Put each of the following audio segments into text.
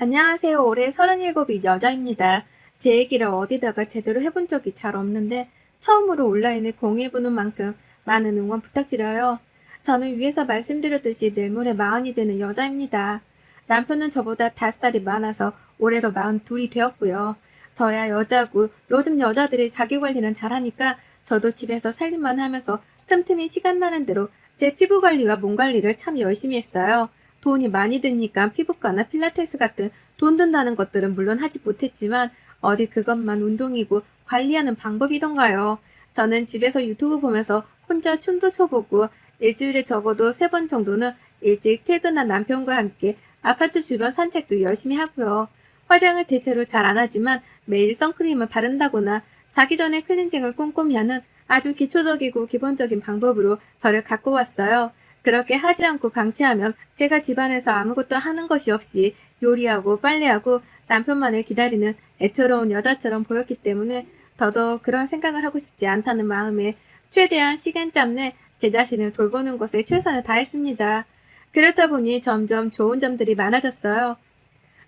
안녕하세요. 올해 37이 여자입니다. 제 얘기를 어디다가 제대로 해본 적이 잘 없는데 처음으로 온라인에 공유해보는 만큼 많은 응원 부탁드려요. 저는 위에서 말씀드렸듯이 모레 마흔이 되는 여자입니다. 남편은 저보다 5살이 많아서 올해로 42이 되었고요. 저야 여자고 요즘 여자들이 자기관리는 잘하니까 저도 집에서 살림만 하면서 틈틈이 시간 나는 대로 제 피부 관리와 몸 관리를 참 열심히 했어요. 돈이 많이 드니까 피부과나 필라테스 같은 돈 든다는 것들은 물론 하지 못했지만 어디 그것만 운동이고 관리하는 방법이던가요. 저는 집에서 유튜브 보면서 혼자 춤도 춰보고 일주일에 적어도 세 번 정도는 일찍 퇴근한 남편과 함께 아파트 주변 산책도 열심히 하고요. 화장을 대체로 잘 안 하지만 매일 선크림을 바른다거나 자기 전에 클렌징을 꼼꼼히 하는 아주 기초적이고 기본적인 방법으로 저를 갖고 왔어요. 그렇게 하지 않고 방치하면 제가 집안에서 아무것도 하는 것이 없이 요리하고 빨래하고 남편만을 기다리는 애처로운 여자처럼 보였기 때문에 더더욱 그런 생각을 하고 싶지 않다는 마음에 최대한 시간짬 내제 자신을 돌보는 것에 최선을 다했습니다. 그렇다 보니 점점 좋은 점들이 많아졌어요.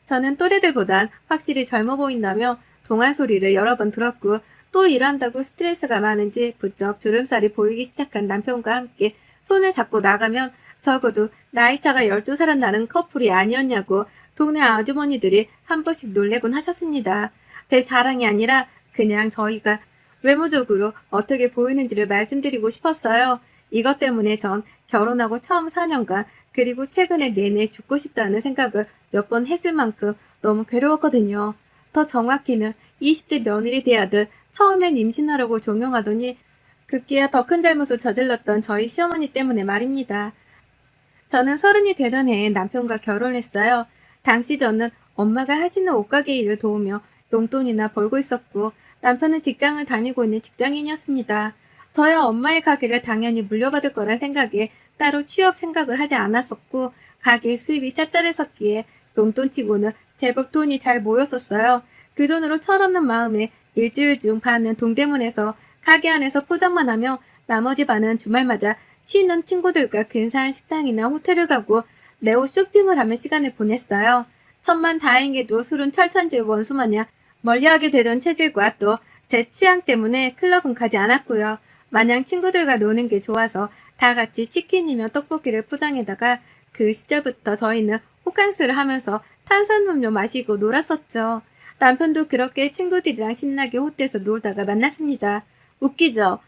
저는 또래들보단 확실히 젊어 보인다며 동안 소리를 여러 번 들었고 또 일한다고 스트레스가 많은지 부쩍 주름살이 보이기 시작한 남편과 함께 손을 잡고 나가면 적어도 나이차가 12살은 나는 커플이 아니었냐고 동네 아주머니들이 한 번씩 놀래곤 하셨습니다. 제 자랑이 아니라 그냥 저희가 외모적으로 어떻게 보이는지를 말씀드리고 싶었어요. 이것 때문에 전 결혼하고 처음 4년간 그리고 최근에 내내 죽고 싶다는 생각을 몇 번 했을 만큼 너무 괴로웠거든요. 더 정확히는 20대 며느리 대하듯 처음엔 임신하려고 종용하더니 급기야 더 큰 잘못을 저질렀던 저희 시어머니 때문에 말입니다. 저는 서른이 되던 해에 남편과 결혼했어요. 당시 저는 엄마가 하시는 옷가게 일을 도우며 용돈이나 벌고 있었고 남편은 직장을 다니고 있는 직장인이었습니다. 저야 엄마의 가게를 당연히 물려받을 거라 생각에 따로 취업 생각을 하지 않았었고 가게 수입이 짭짤했었기에 용돈치고는 제법 돈이 잘 모였었어요. 그 돈으로 철없는 마음에 일주일 중 반은 동대문에서 가게 안에서 포장만 하며 나머지 반은 주말마다 쉬는 친구들과 근사한 식당이나 호텔을 가고 내 옷 쇼핑을 하며 시간을 보냈어요. 천만 다행히도 술은 철천지 원수 마냥 멀리하게 되던 체질과 또 제 취향 때문에 클럽은 가지 않았고요. 마냥 친구들과 노는 게 좋아서 다 같이 치킨이며 떡볶이를 포장해다가 그 시절부터 저희는 호캉스를 하면서 탄산음료 마시고 놀았었죠. 남편도 그렇게 친구들이랑 신나게 호텔에서 놀다가 만났습니다. 웃기죠?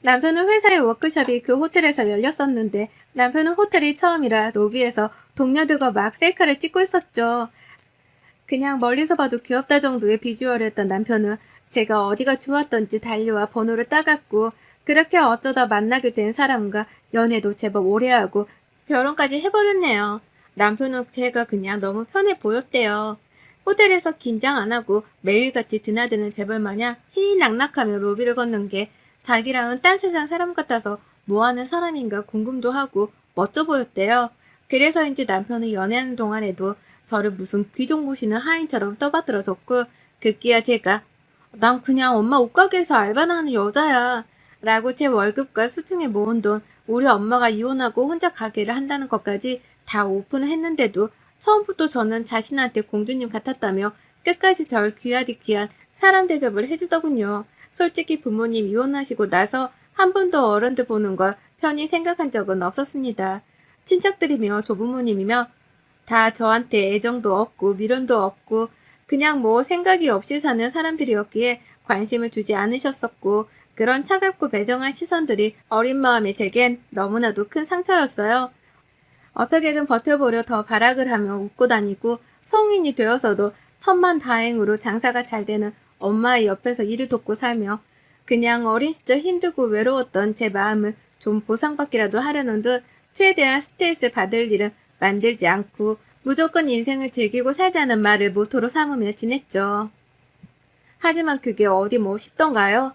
남편은 회사의 워크숍이 그 호텔에서 열렸었는데 남편은 호텔이 처음이라 로비에서 동료들과 막 셀카를 찍고 있었죠. 그냥 멀리서 봐도 귀엽다 정도의 비주얼이었던 남편은 제가 어디가 좋았던지 달려와 번호를 따갔고 그렇게 어쩌다 만나게 된 사람과 연애도 제법 오래 하고 결혼까지 해버렸네요. 남편은 제가 그냥 너무 편해 보였대요. 호텔에서 긴장 안 하고 매일같이 드나드는 재벌 마냥 희낙낙하며 로비를 걷는 게 자기랑은 딴 세상 사람 같아서 뭐하는 사람인가 궁금도 하고 멋져 보였대요. 그래서인지 남편은 연애하는 동안에도 저를 무슨 귀족 모시는 하인처럼 떠받들어줬고 급기야 제가 난 그냥 엄마 옷가게에서 알바나 하는 여자야 라고 제 월급과 수중에 모은 돈 우리 엄마가 이혼하고 혼자 가게를 한다는 것까지 다 오픈을 했는데도 처음부터 저는 자신한테 공주님 같았다며 끝까지 절 귀하디 귀한 사람 대접을 해주더군요. 솔직히 부모님 이혼하시고 나서 한 번도 어른들 보는 걸 편히 생각한 적은 없었습니다. 친척들이며 조부모님이며 다 저한테 애정도 없고 미련도 없고 그냥 뭐 생각이 없이 사는 사람들이었기에 관심을 주지 않으셨었고 그런 차갑고 배정한 시선들이 어린 마음의 제겐 너무나도 큰 상처였어요. 어떻게든 버텨보려 더 발악을 하며 웃고 다니고 성인이 되어서도 천만 다행으로 장사가 잘 되는 엄마의 옆에서 일을 돕고 살며 그냥 어린 시절 힘들고 외로웠던 제 마음을 좀 보상받기라도 하려는 듯 최대한 스트레스 받을 일은 만들지 않고 무조건 인생을 즐기고 살자는 말을 모토로 삼으며 지냈죠. 하지만 그게 어디 뭐 쉽던가요?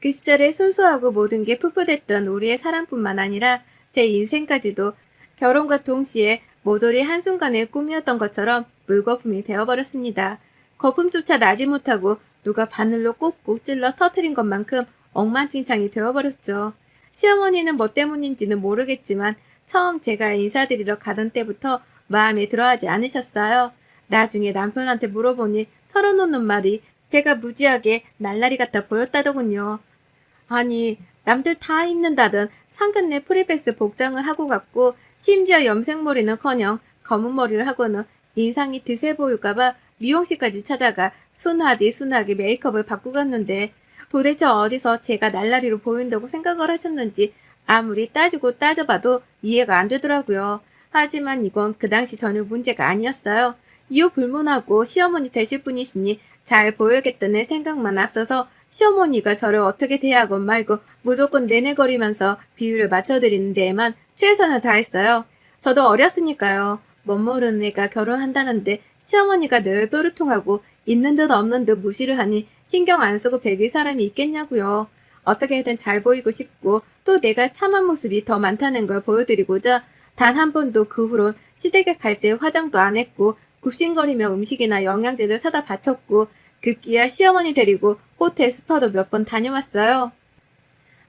그 시절에 순수하고 모든 게 풋풋했던 우리의 사랑뿐만 아니라 제 인생까지도 결혼과 동시에 모조리 한순간의 꿈이었던 것처럼 물거품이 되어버렸습니다. 거품조차 나지 못하고 누가 바늘로 꼭꼭 찔러 터트린 것만큼 엉망진창이 되어버렸죠. 시어머니는 뭐 때문인지는 모르겠지만 처음 제가 인사드리러 가던 때부터 마음에 들어하지 않으셨어요. 나중에 남편한테 물어보니 털어놓는 말이 제가 무지하게 날라리 같아 보였다더군요. 아니, 남들 다 입는다던 상견례 프리패스 복장을 하고 갔고 심지어 염색머리는커녕 검은 머리를 하고는 인상이 드세 보일까봐 미용실까지 찾아가 순하디 순하게 메이크업을 바꾸고 갔는데 도대체 어디서 제가 날라리로 보인다고 생각을 하셨는지 아무리 따지고 따져봐도 이해가 안 되더라고요. 하지만 이건 그 당시 전혀 문제가 아니었어요. 이후 불문하고 시어머니 되실 분이시니 잘 보여야겠다는 생각만 앞서서 시어머니가 저를 어떻게 대하건 말고 무조건 내내거리면서 비율을 맞춰드리는 데에만 최선을 다했어요. 저도 어렸으니까요. 못 모르는 애가 결혼한다는데 시어머니가 늘 뾰루통하고 있는 듯 없는 듯 무시를 하니 신경 안 쓰고 배길 사람이 있겠냐고요. 어떻게든 잘 보이고 싶고 또 내가 참한 모습이 더 많다는 걸 보여드리고자 단 한 번도 그 후론 시댁에 갈 때 화장도 안 했고 굽신거리며 음식이나 영양제를 사다 바쳤고 급기야 시어머니 데리고 호텔 스파도 몇 번 다녀왔어요.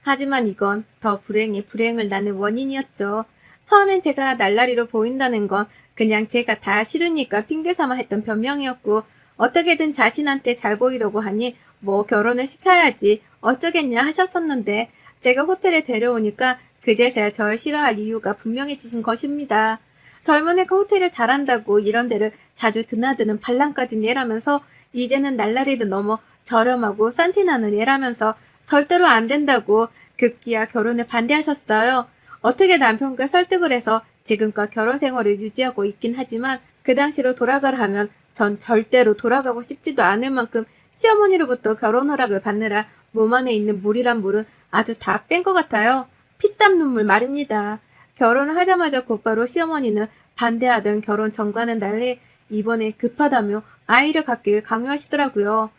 하지만 이건 더 불행에 불행을 낳는 원인이었죠. 처음엔 제가 날라리로 보인다는 건 그냥 제가 다 싫으니까 핑계 삼아 했던 변명이었고 어떻게든 자신한테 잘 보이려고 하니 뭐 결혼을 시켜야지 어쩌겠냐 하셨었는데 제가 호텔에 데려오니까 그제서야 절 싫어할 이유가 분명해지신 것입니다. 젊은 애가 호텔을 잘한다고 이런 데를 자주 드나드는 반란까지 내라면서 이제는 날라리도 넘어 저렴하고 산티나는 애라면서 절대로 안 된다고 급기야 결혼에 반대하셨어요. 어떻게 남편과 설득을 해서 지금껏 결혼 생활을 유지하고 있긴 하지만 그 당시로 돌아가라 하면 전 절대로 돌아가고 싶지도 않을 만큼 시어머니로부터 결혼 허락을 받느라 몸 안에 있는 물이란 물은 아주 다 뺀 것 같아요. 피땀 눈물 말입니다. 결혼을 하자마자 곧바로 시어머니는 반대하던 결혼 전과는 달리 이번에 급하다며 아이를 갖길 강요하시더라고요.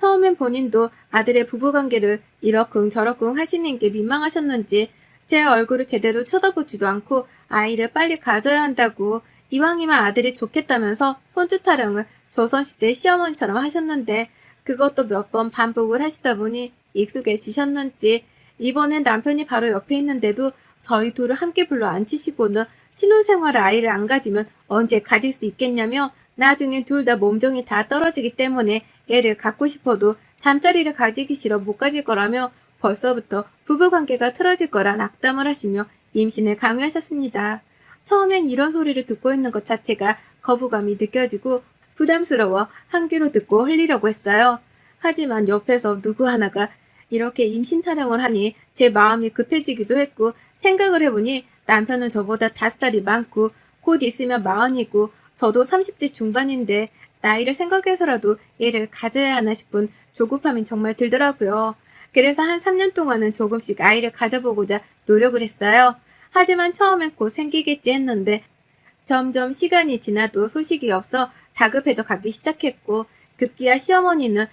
처음엔 본인도 아들의 부부관계를 이러쿵 저러쿵 하시는 게 민망하셨는지 제 얼굴을 제대로 쳐다보지도 않고 아이를 빨리 가져야 한다고 이왕이면 아들이 좋겠다면서 손주 타령을 조선시대 시어머니처럼 하셨는데 그것도 몇 번 반복을 하시다 보니 익숙해지셨는지 이번엔 남편이 바로 옆에 있는데도 저희 둘을 함께 불러 앉히시고는 신혼생활을 아이를 안 가지면 언제 가질 수 있겠냐며 나중에 둘 다 몸종이 다 떨어지기 때문에 애를 갖고 싶어도 잠자리를 가지기 싫어 못 가질 거라며 벌써부터 부부관계가 틀어질 거라 낙담을 하시며 임신을 강요하셨습니다. 처음엔 이런 소리를 듣고 있는 것 자체가 거부감이 느껴지고 부담스러워 한 귀로 듣고 흘리려고 했어요. 하지만 옆에서 누구 하나가 이렇게 임신 타령을 하니 제 마음이 급해지기도 했고 생각을 해보니 남편은 저보다 다섯 살이 많고 곧 있으면 마흔이고 저도 30대 중반인데 나이를 생각해서라도 애를 가져야 하나 싶은 조급함이 정말 들더라고요. 그래서 한 3년 동안은 조금씩 아이를 가져보고자 노력을 했어요. 하지만 처음엔 곧 생기겠지 했는데 점점 시간이 지나도 소식이 없어 다급해져 가기 시작했고 급기야 시어머니는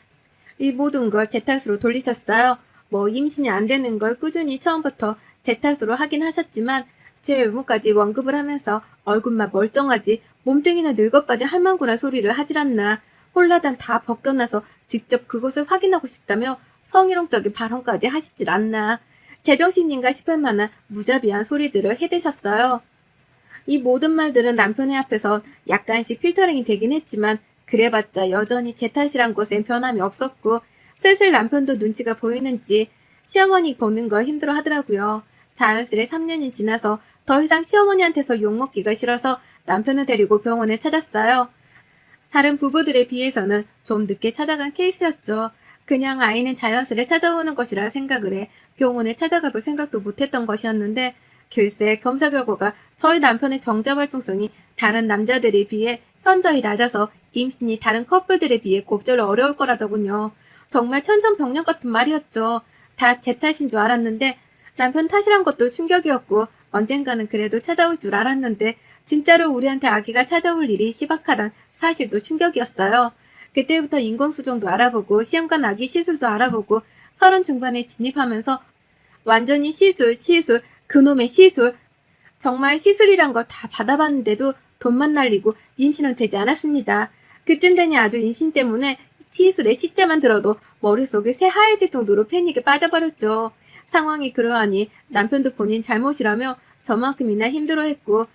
이 모든 걸 제 탓으로 돌리셨어요. 뭐 임신이 안 되는 걸 꾸준히 처음부터 제 탓으로 하긴 하셨지만 제 외모까지 언급을 하면서 얼굴만 멀쩡하지 몸뚱이는 늙어빠진 할망구나 소리를 하질 않나 홀라당 다 벗겨나서 직접 그것을 확인하고 싶다며 성희롱적인 발언까지 하시질 않나 제정신인가 싶을 만한 무자비한 소리들을 해대셨어요. 이 모든 말들은 남편의 앞에서 약간씩 필터링이 되긴 했지만 그래봤자 여전히 제 탓이란 것엔 변함이 없었고 슬슬 남편도 눈치가 보이는지 시어머니 보는 걸 힘들어 하더라고요. 자연스레 3년이 지나서 더 이상 시어머니한테서 욕먹기가 싫어서 남편을 데리고 병원을 찾았어요. 다른 부부들에 비해서는 좀 늦게 찾아간 케이스였죠. 그냥 아이는 자연스레 찾아오는 것이라 생각을 해 병원에 찾아가 볼 생각도 못했던 것이었는데 글쎄 검사 결과가 저희 남편의 정자 활동성이 다른 남자들에 비해 현저히 낮아서 임신이 다른 커플들에 비해 곱절로 어려울 거라더군요. 정말 천천병력 같은 말이었죠. 다 제 탓인 줄 알았는데 남편 탓이란 것도 충격이었고 언젠가는 그래도 찾아올 줄 알았는데 진짜로 우리한테 아기가 찾아올 일이 희박하단 사실도 충격이었어요. 그때부터 인공수정도 알아보고 시험관 아기 시술도 알아보고 서른 중반에 진입하면서 완전히 시술, 시술, 그놈의 시술. 정말 시술이란 걸 다 받아봤는데도 돈만 날리고 임신은 되지 않았습니다. 그쯤 되니 아주 임신 때문에 시술의 시자만 들어도 머릿속이 새하얘질 정도로 패닉에 빠져버렸죠. 상황이 그러하니 남편도 본인 잘못이라며 저만큼이나 힘들어했고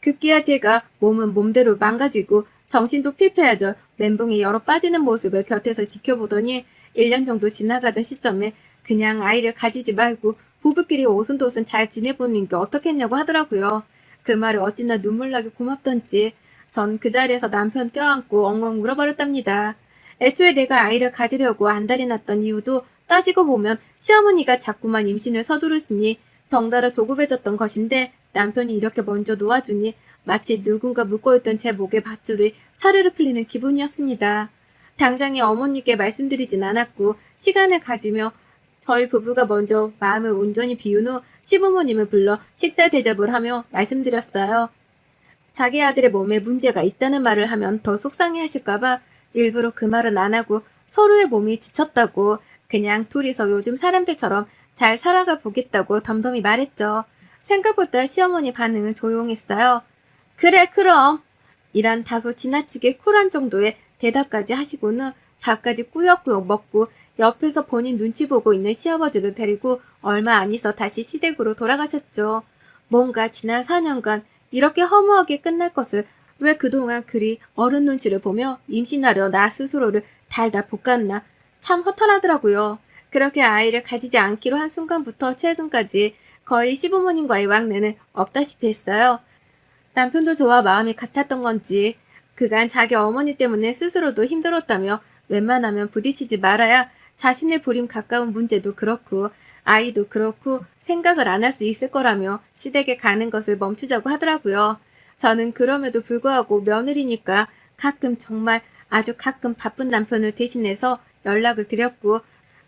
급기야 제가 몸은 몸대로 망가지고 정신도 피폐하죠. 멘붕이 여러 빠지는 모습을 곁에서 지켜보더니 1년 정도 지나가던 시점에 그냥 아이를 가지지 말고 부부끼리 오순도순 잘 지내보는 게 어떻겠냐고 하더라고요. 그 말에 어찌나 눈물나게 고맙던지 전 그 자리에서 남편 껴안고 엉엉 울어버렸답니다. 애초에 내가 아이를 가지려고 안달이 났던 이유도 따지고 보면 시어머니가 자꾸만 임신을 서두르시니 덩달아 조급해졌던 것인데 남편이 이렇게 먼저 놓아주니 마치 누군가 묶어있던 제 목의 밧줄이 사르르 풀리는 기분이었습니다. 당장에 어머니께 말씀드리진 않았고 시간을 가지며 저희 부부가 먼저 마음을 온전히 비운 후 시부모님을 불러 식사 대접을 하며 말씀드렸어요. 자기 아들의 몸에 문제가 있다는 말을 하면 더 속상해 하실까봐 일부러 그 말은 안 하고 서로의 몸이 지쳤다고 그냥 둘이서 요즘 사람들처럼 잘 살아가 보겠다고 덤덤히 말했죠. 생각보다 시어머니 반응은 조용했어요. 그래, 그럼. 이란 다소 지나치게 쿨한 정도의 대답까지 하시고는 밥까지 꾸역꾸역 먹고 옆에서 본인 눈치 보고 있는 시아버지를 데리고 얼마 안 있어 다시 시댁으로 돌아가셨죠. 뭔가 지난 4년간 이렇게 허무하게 끝날 것을 왜 그동안 그리 어른 눈치를 보며 임신하려 나 스스로를 달다 볶았나 참 허탈하더라고요. 그렇게 아이를 가지지 않기로 한 순간부터 최근까지 거의 시부모님과의 왕래는 없다시피 했어요. 남편도 저와 마음이 같았던 건지 그간 자기 어머니 때문에 스스로도 힘들었다며 웬만하면 부딪히지 말아야 자신의 불임 가까운 문제도 그렇고 아이도 그렇고 생각을 안 할 수 있을 거라며 시댁에 가는 것을 멈추자고 하더라고요. 저는 그럼에도 불구하고 며느리니까 가끔 정말 아주 가끔 바쁜 남편을 대신해서 연락을 드렸고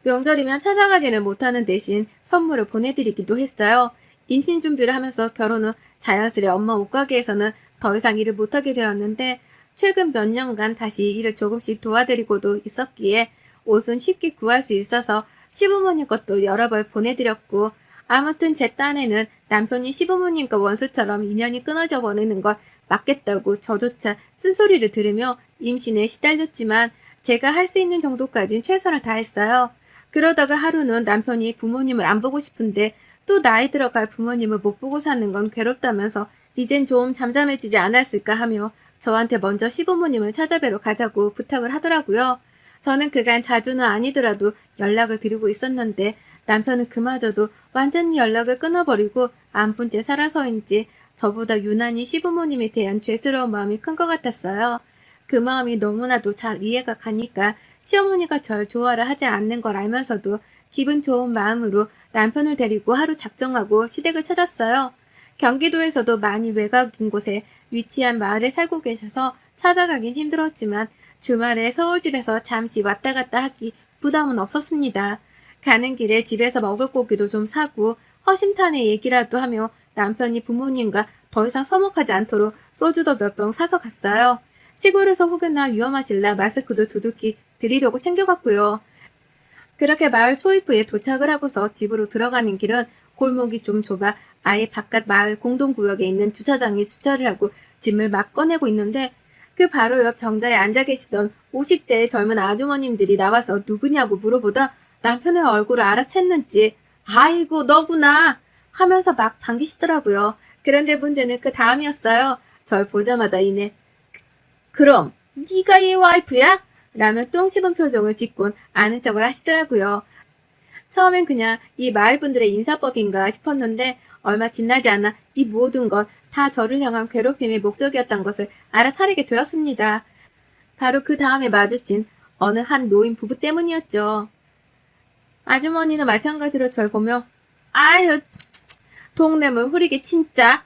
명절이면 찾아가지는 못하는 대신 선물을 보내드리기도 했어요. 임신 준비를 하면서 결혼 후 자연스레 엄마 옷가게에서는 더 이상 일을 못하게 되었는데 최근 몇 년간 다시 일을 조금씩 도와드리고도 있었기에 옷은 쉽게 구할 수 있어서 시부모님 것도 여러 벌 보내드렸고 아무튼 제 딴에는 남편이 시부모님과 원수처럼 인연이 끊어져 버리는 걸 막겠다고 저조차 쓴소리를 들으며 임신에 시달렸지만 제가 할 수 있는 정도까진 최선을 다했어요. 그러다가 하루는 남편이 부모님을 안 보고 싶은데 또 나이 들어갈 부모님을 못 보고 사는 건 괴롭다면서 이젠 좀 잠잠해지지 않았을까 하며 저한테 먼저 시부모님을 찾아뵈러 가자고 부탁을 하더라고요. 저는 그간 자주는 아니더라도 연락을 드리고 있었는데 남편은 그마저도 완전히 연락을 끊어버리고 안 본 채 살아서인지 저보다 유난히 시부모님에 대한 죄스러운 마음이 큰 것 같았어요. 그 마음이 너무나도 잘 이해가 가니까 시어머니가 절 좋아를 하지 않는 걸 알면서도 기분 좋은 마음으로 남편을 데리고 하루 작정하고 시댁을 찾았어요. 경기도에서도 많이 외곽인 곳에 위치한 마을에 살고 계셔서 찾아가긴 힘들었지만 주말에 서울집에서 잠시 왔다 갔다 하기 부담은 없었습니다. 가는 길에 집에서 먹을 고기도 좀 사고 허심탄회 얘기라도 하며 남편이 부모님과 더 이상 서먹하지 않도록 소주도 몇 병 사서 갔어요. 시골에서 혹여나 위험하실라 마스크도 두둑히 드리려고 챙겨갔고요. 그렇게 마을 초입부에 도착을 하고서 집으로 들어가는 길은 골목이 좀 좁아 아예 바깥 마을 공동구역에 있는 주차장에 주차를 하고 짐을 막 꺼내고 있는데 그 바로 옆 정자에 앉아 계시던 50대의 젊은 아주머님들이 나와서 누구냐고 물어보다 남편의 얼굴을 알아챘는지 아이고 너구나 하면서 막 반기시더라고요. 그런데 문제는 그 다음이었어요. 절 보자마자 이내 그럼 네가 얘 와이프야? 라며 똥 씹은 표정을 짓곤 아는 척을 하시더라고요. 처음엔 그냥 이 마을 분들의 인사법인가 싶었는데 얼마 지나지 않아 이 모든 건다 저를 향한 괴롭힘의 목적이었던 것을 알아차리게 되었습니다. 바로 그 다음에 마주친 어느 한 노인 부부 때문이었죠. 아주머니는 마찬가지로 절 보며 아유 동네물 흐리게 진짜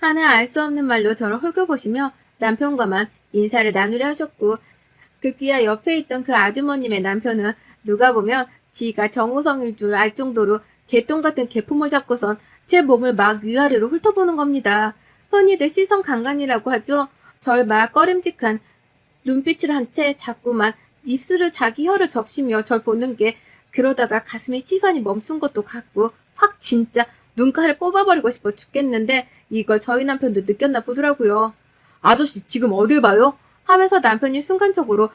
하는 알 수 없는 말로 저를 홀겨보시며 남편과만 인사를 나누려 하셨고 그 귀야 옆에 있던 그 아주머님의 남편은 누가 보면 지가 정우성일 줄 알 정도로 개똥 같은 개품을 잡고선 제 몸을 막 위아래로 훑어보는 겁니다. 흔히들 시선 강간이라고 하죠. 절 막 꺼림직한 눈빛을 한 채 자꾸만 입술을 자기 혀를 적시며 절 보는 게 그러다가 가슴에 시선이 멈춘 것도 같고 확 진짜 눈깔을 뽑아버리고 싶어 죽겠는데 이걸 저희 남편도 느꼈나 보더라고요. 아저씨 지금 어딜 봐요? 하면서 남편이 순간적으로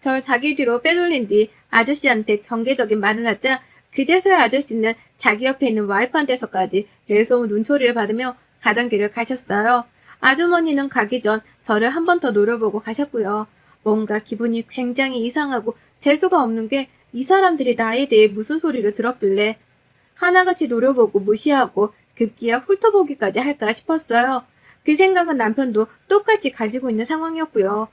절 자기 뒤로 빼돌린 뒤 아저씨한테 경계적인 말을 하자 그제서야 아저씨는 자기 옆에 있는 와이프한테서까지 매서운 눈초리를 받으며 가던 길을 가셨어요. 아주머니는 가기 전 저를 한 번 더 노려보고 가셨고요. 뭔가 기분이 굉장히 이상하고 재수가 없는 게 이 사람들이 나에 대해 무슨 소리를 들었길래 하나같이 노려보고 무시하고 급기야 훑어보기까지 할까 싶었어요. 그 생각은 남편도 똑같이 가지고 있는 상황이었고요.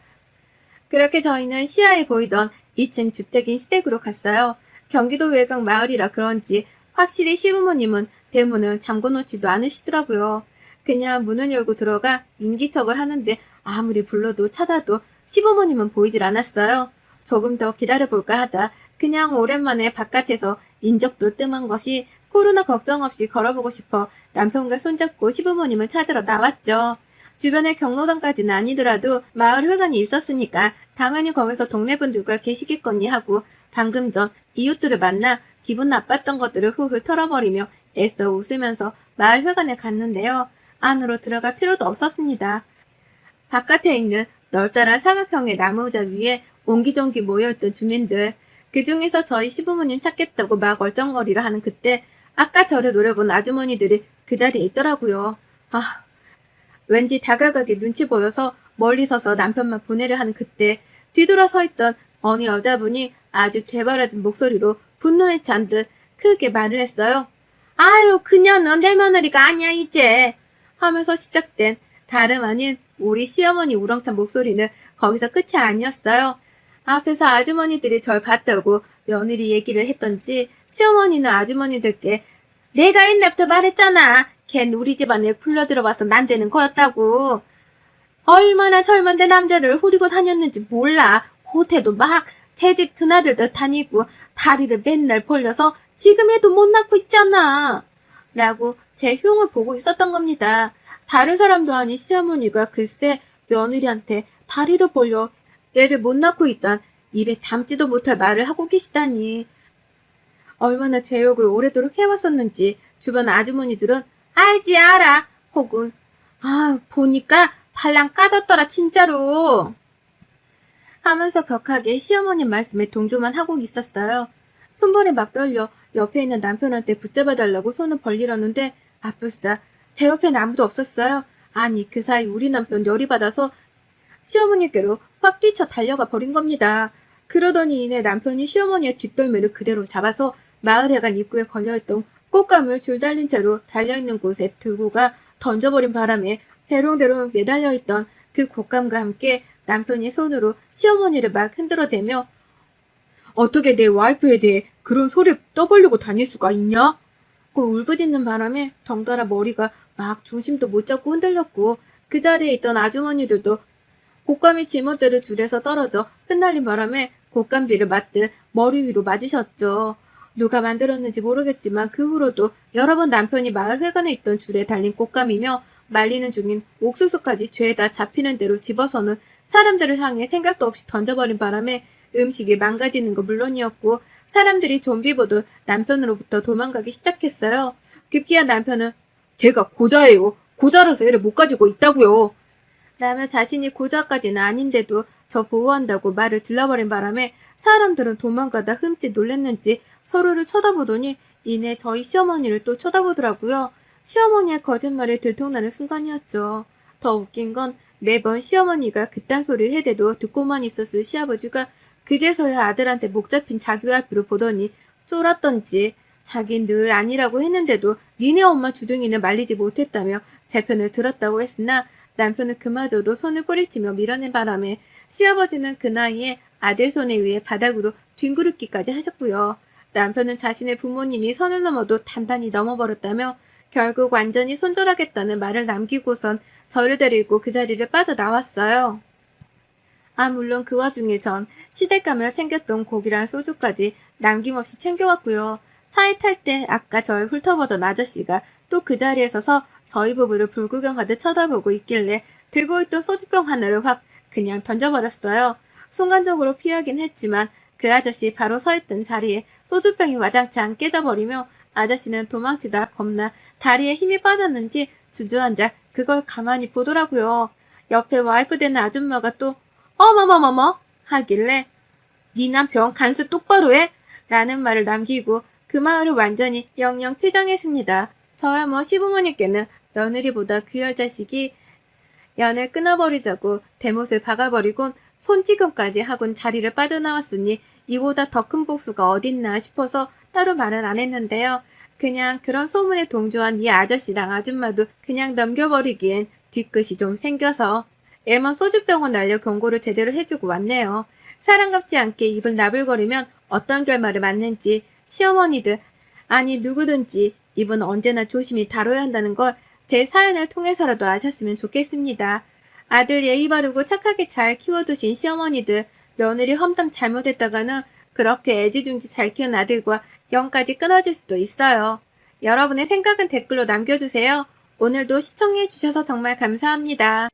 그렇게 저희는 시야에 보이던 2층 주택인 시댁으로 갔어요. 경기도 외곽 마을이라 그런지 확실히 시부모님은 대문을 잠궈 놓지도 않으시더라고요. 그냥 문을 열고 들어가 인기척을 하는데 아무리 불러도 찾아도 시부모님은 보이질 않았어요. 조금 더 기다려볼까 하다 그냥 오랜만에 바깥에서 인적도 뜸한 것이 코로나 걱정 없이 걸어보고 싶어 남편과 손잡고 시부모님을 찾으러 나왔죠. 주변에 경로당까지는 아니더라도 마을 회관이 있었으니까 당연히 거기서 동네 분들과 계시겠거니 하고 방금 전 이웃들을 만나 기분 나빴던 것들을 훌훌 털어버리며 애써 웃으면서 마을 회관에 갔는데요. 안으로 들어갈 필요도 없었습니다. 바깥에 있는 널따란 사각형의 나무 의자 위에 옹기종기 모여있던 주민들 그 중에서 저희 시부모님 찾겠다고 막 얼쩡거리려 하는 그때 아까 저를 노려본 아주머니들이 그 자리에 있더라고요. 아, 왠지 다가가게 눈치 보여서 멀리 서서 남편만 보내려 하는 그때 뒤돌아 서 있던 어느 여자분이 아주 되바라진 목소리로 분노에 찬 듯 크게 말을 했어요. 아유, 그녀는 내 며느리가 아니야, 이제. 하면서 시작된 다름 아닌 우리 시어머니 우렁찬 목소리는 거기서 끝이 아니었어요. 앞에서 아주머니들이 절 봤다고 며느리 얘기를 했던지 시어머니는 아주머니들께 내가 옛날부터 말했잖아. 걘 우리 집안에 굴러들어와서 난 되는 거였다고. 얼마나 젊은데 남자를 후리고 다녔는지 몰라. 호텔도 막 새집 드나들듯 다니고 다리를 맨날 벌려서 지금 애도 못 낳고 있잖아. 라고 제 흉을 보고 있었던 겁니다. 다른 사람도 아닌 시어머니가 글쎄 며느리한테 다리를 벌려 애를 못 낳고 있단 입에 담지도 못할 말을 하고 계시다니. 얼마나 제 욕을 오래도록 해왔었는지 주변 아주머니들은 알지 알아 혹은 아 보니까 발랑 까졌더라 진짜로 하면서 격하게 시어머님 말씀에 동조만 하고 있었어요. 손발이 막 떨려 옆에 있는 남편한테 붙잡아달라고 손을 벌리려는데 아뿔싸 제 옆엔 아무도 없었어요. 아니 그 사이 우리 남편 열이 받아서 시어머니께로 확 뛰쳐 달려가 버린 겁니다. 그러더니 이내 남편이 시어머니의 뒷덜미를 그대로 잡아서 마을회관 입구에 걸려있던 꽃감을 줄 달린 채로 달려있는 곳에 들고 가 던져버린 바람에 대롱대롱 매달려있던 그 꽃감과 함께 남편이 손으로 시어머니를 막 흔들어대며 어떻게 내 와이프에 대해 그런 소리 떠벌리고 다닐 수가 있냐? 고 울부짖는 바람에 덩달아 머리가 막 중심도 못 잡고 흔들렸고 그 자리에 있던 아주머니들도 곶감이 지멋대로 줄에서 떨어져 흩날린 바람에 곶감비를 맞듯 머리 위로 맞으셨죠. 누가 만들었는지 모르겠지만 그 후로도 여러 번 남편이 마을 회관에 있던 줄에 달린 꽃감이며 말리는 중인 옥수수까지 죄다 잡히는 대로 집어서는 사람들을 향해 생각도 없이 던져버린 바람에 음식이 망가지는 거 물론이었고 사람들이 좀비 보듯 남편으로부터 도망가기 시작했어요. 급기야 남편은 제가 고자예요. 고자라서 애를 못 가지고 있다고요. 라며 자신이 고자까지는 아닌데도 저 보호한다고 말을 질러버린 바람에 사람들은 도망가다 흠칫 놀랬는지 서로를 쳐다보더니 이내 저희 시어머니를 또 쳐다보더라고요. 시어머니의 거짓말에 들통나는 순간이었죠. 더 웃긴 건 매번 시어머니가 그딴 소리를 해대도 듣고만 있었을 시아버지가 그제서야 아들한테 목 잡힌 자기 와이프를 보더니 쫄았던지 자긴 늘 아니라고 했는데도 니네 엄마 주둥이는 말리지 못했다며 제 편을 들었다고 했으나 남편은 그마저도 손을 꼬리치며 밀어낸 바람에 시아버지는 그 나이에 아들 손에 의해 바닥으로 뒹구르기까지 하셨고요. 남편은 자신의 부모님이 선을 넘어도 단단히 넘어버렸다며 결국 완전히 손절하겠다는 말을 남기고선 저를 데리고 그 자리를 빠져나왔어요. 아, 물론 그 와중에 전 시댁 가며 챙겼던 고기랑 소주까지 남김없이 챙겨왔고요. 차에 탈 때 아까 저를 훑어보던 아저씨가 또 그 자리에 서서 저희 부부를 불구경하듯 쳐다보고 있길래 들고 있던 소주병 하나를 확 그냥 던져버렸어요. 순간적으로 피하긴 했지만 그 아저씨 바로 서 있던 자리에 소주병이 와장창 깨져버리며 아저씨는 도망치다 겁나 다리에 힘이 빠졌는지 주저앉아 그걸 가만히 보더라고요. 옆에 와이프 되는 아줌마가 또 어머머머머 하길래 네 남편 간수 똑바로 해 라는 말을 남기고 그 마을을 완전히 영영 퇴장했습니다. 저야 뭐 시부모님께는 며느리보다 귀할 자식이 연을 끊어버리자고 대못을 박아버리곤 손찌검까지 하곤 자리를 빠져나왔으니 이보다 더 큰 복수가 어딨나 싶어서 따로 말은 안 했는데요. 그냥 그런 소문에 동조한 이 아저씨랑 아줌마도 그냥 넘겨버리기엔 뒤끝이 좀 생겨서 애먼 소주병원 날려 경고를 제대로 해주고 왔네요. 사랑갑지 않게 입을 나불거리면 어떤 결말을 맞는지 시어머니들 아니 누구든지 입은 언제나 조심히 다뤄야 한다는 걸 제 사연을 통해서라도 아셨으면 좋겠습니다. 아들 예의 바르고 착하게 잘 키워두신 시어머니들 며느리 험담 잘못했다가는 그렇게 애지중지 잘 키운 아들과 영까지 끊어질 수도 있어요. 여러분의 생각은 댓글로 남겨주세요. 오늘도 시청해주셔서 정말 감사합니다.